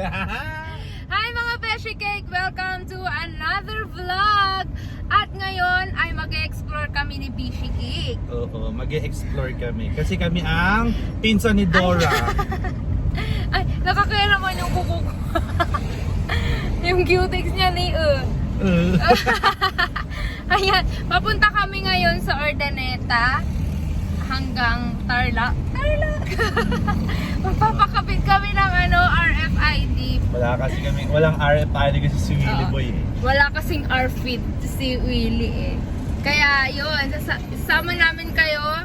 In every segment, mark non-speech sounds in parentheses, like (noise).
(laughs) Hi mga Beshi Cake! Welcome to another vlog! At ngayon ay mag-explore kami ni Beshi Cake. Oo, mag explore kami. Kasi kami ang pinsan ni Dora. (laughs) Ay, nakakaya naman yung kuko ko. (laughs) yung cutex niya ni uh. Uh, Ayan, papunta kami ngayon sa Ordaneta hanggang Tarlac. Tarlac! (laughs) Magpapakabit kami ng ano, RFID. wala kasi kami, walang RFID kasi si Willy Oo. Boy eh. Wala kasing R-fit si Willie eh. Kaya yun, sasa- sama namin kayo.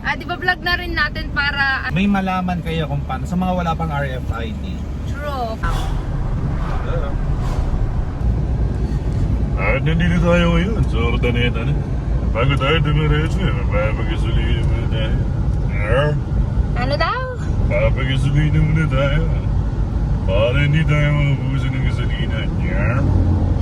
Ah, di ba vlog na rin natin para May malaman kayo kung paano, sa mga wala pang RFID. true. At nandito tayo ngayon sa Ordaneta na. Bago tayo dumiretso, mapapagasulitin muna tayo. Ah, Ano daw? Papagasulitin muna tayo. Para hindi tayo maubusan ng gasolina. Yeah.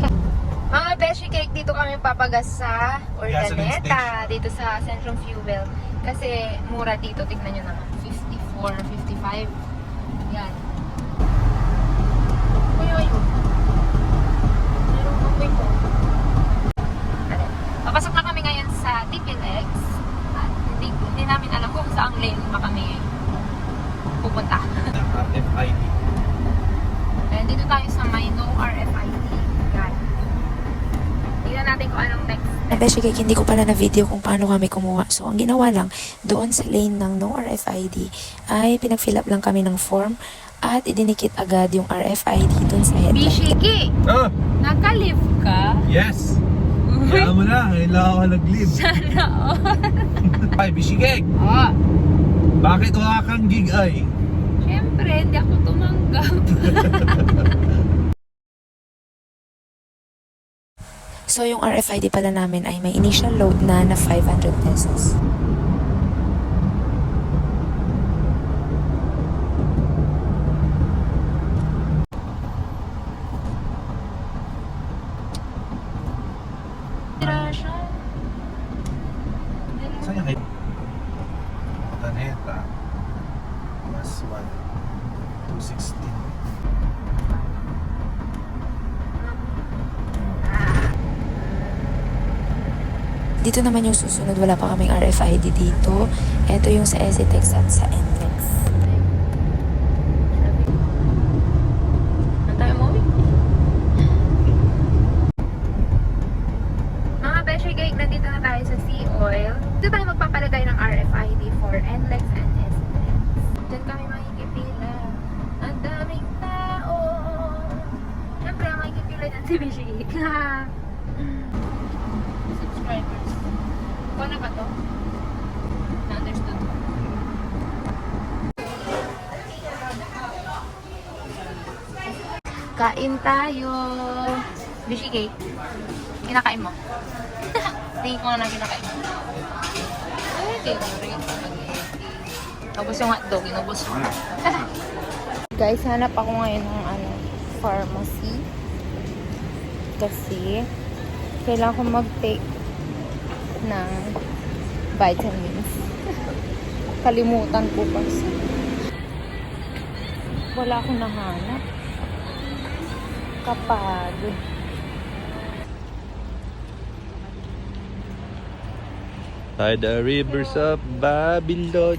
(laughs) Mga Beshi Cake, dito kami papagas sa Ordaneta, dito sa Centrum Fuel. Kasi mura dito, tignan nyo naman. 54, 55. Yan. Uy, uy. Merong amoy ko. Ano? Papasok na kami ngayon sa TPLX. At hindi, hindi namin alam kung saang lane pa kami pupunta. Ng RFID. And dito tayo sa may no RFID. Yan. Tingnan natin kung anong next Na beshi cake, hindi ko pala na video kung paano kami kumuha. So, ang ginawa lang, doon sa lane ng no RFID, ay pinag-fill up lang kami ng form at idinikit agad yung RFID doon sa headlight. Bishiki, Oh, naka-live ka? yes! (laughs) Kaya mo na, kailangan ko nag-leave. Sana all. (laughs) Ay, Bishigeg! Oh, Bakit wala kang gig ay? Syempre, hindi ako tumanggap. (laughs) So, yung RFID pala namin ay may initial load na na 500 pesos. Tira siya. Saan yung kayo? Taneta. Plus 1. 216. Dito naman yung susunod, wala pa kaming RFID dito. Ito yung sa SCTEX at sa NTEX. Si Cake. Subscribers. Ikaw na ba to? Na-understood ko. Kain tayo. Bishi cake. Kinakain mo? (laughs) Tingin ko na kinakain mo. Ay, favorite. Tapos yung hotdog, inubos mo. (laughs) Guys, hanap ako ngayon ng ano, pharmacy. Kasi, kailangan ko mag-take ng vitamins. (laughs) Kalimutan ko kasi. Wala akong nahanap kapagod. By the rivers of Babylon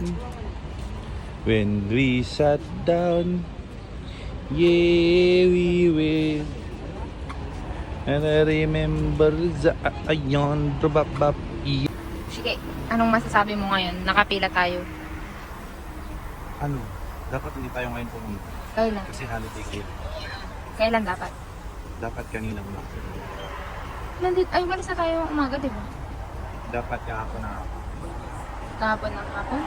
When we sat down Yeah, we will And I remember the ayon Babab Sige, anong masasabi mo ngayon? Nakapila tayo. Ano? Dapat hindi tayo ngayon pumunta Kailan? Kasi holiday kayo Kailan dapat? Dapat kanina mo Nandito, ay, walis na tayo umaga, di ba? Dapat kahapon na Kahapon ng hapon.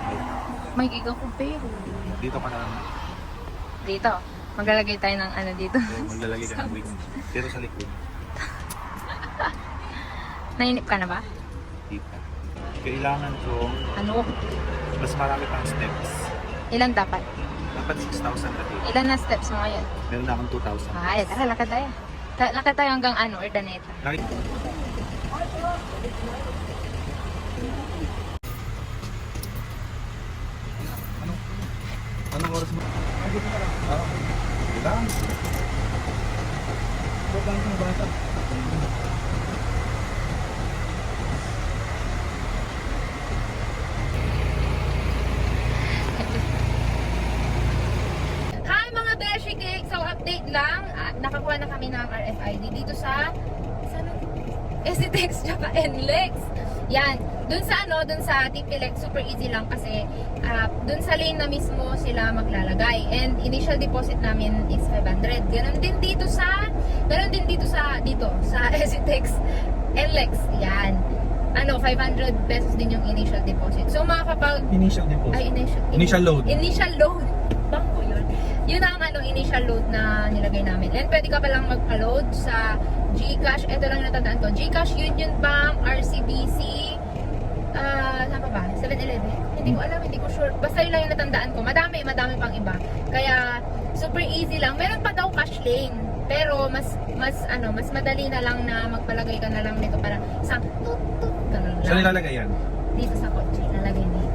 May gig ako pero. Dito ka na lang Dito. Maglalagay tayo ng ano dito. so, Maglalagay ka ng (laughs) wig Pero sa likod Nainip ka na ba? Dito Kailangan ko Ano? Mas marami pang steps Ilan dapat? Dapat 6,000 na dito Ilan na steps mo ngayon? Meron na akong 2,000 Ay, tara, lakad tayo. Ta- lakad tayo hanggang ano, Urdaneta. Laki- Anong oras mo? Ah, Lang. Sobrang kang bata. Hi mga Beshi Cake! So update lang, ah, nakakuha na kami ng RFID dito sa SCTEX (laughs) tsaka NLEX. Yan, dun sa ano, dun sa TPLEX, super easy lang kasi ah, dun sa lane na mismo sila maglalagay. And initial deposit namin is 500. Ganon din dito sa, ganon din dito sa, dito, sa (laughs) SCTEX NLEX. Yan. Ano, 500 pesos din yung initial deposit. So makakapag Initial deposit. ay, initial, Initial load. Initial load. Yun. Ang ano, initial load na nilagay namin. And pwede ka palang magpa-load sa Gcash. Ito lang natandaan ko. Gcash, Union Bank, RCBC, ah, saan pa ba? 7-Eleven? Hindi ko alam, hindi ko sure. Basta yun lang yung natandaan ko. Madami, madami pang iba. Kaya, super easy lang. Meron pa daw cash lane. Pero mas mas ano, mas madali na lang na magpalagay ka na lang nito para sa tut tut ganun lang. Saan nilalagay yan? Dito sa kotse, nalagay dito.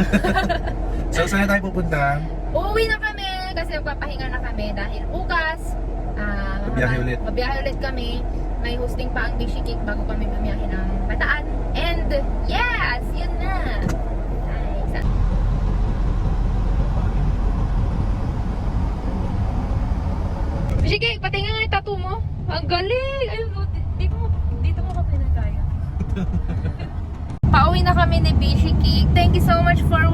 (laughs) So, saan tayo pupunta? Uuwi na kami kasi magpapahinga na kami dahil bukas Babiyahe mama- ulit. ulit kami. May hosting pa ang Bishi Cake bago kami bumiyahe ng Bataan. And yes, yun na. Ay, Bishi Cake, patingin nga yung tattoo mo. Ang galing! Ayun, oh, di- dito mo, dito mo ka pinagkaya. (laughs) Pauwi na kami ni Bishi Cake. Thank you so much for!